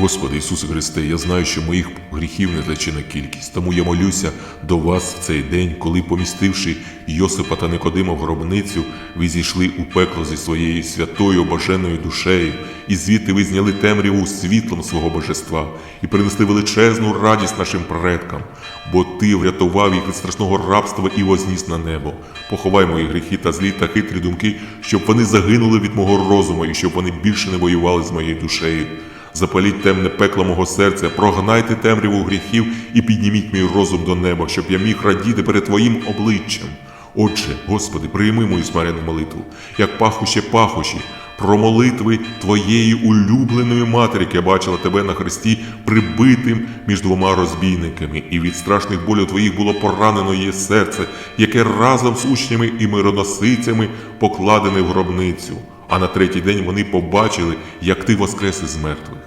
Господи Ісусе Христе, я знаю, що моїх гріхів незлічена кількість, тому я молюся до вас в цей день, коли, помістивши Йосипа та Никодима в гробницю, ви зійшли у пекло зі своєю святою обоженою душею, і звідти ви зняли темряву світлом свого божества і принесли величезну радість нашим предкам, бо ти врятував їх від страшного рабства і возніс на небо. Поховай мої гріхи та злі та хитрі думки, щоб вони загинули від мого розуму і щоб вони більше не воювали з моєю душею. Запаліть темне пекло мого серця, прогнайте темряву гріхів і підніміть мій розум до неба, щоб я міг радіти перед Твоїм обличчям. Отже, Господи, прийми мою смиренну молитву, як пахощі пахощі, про молитви Твоєї улюбленої матері, яка бачила Тебе на хресті прибитим між двома розбійниками, і від страшних болів Твоїх було поранено її серце, яке разом з учнями і мироносицями покладене в гробницю. А на третій день вони побачили, як ти воскрес із мертвих.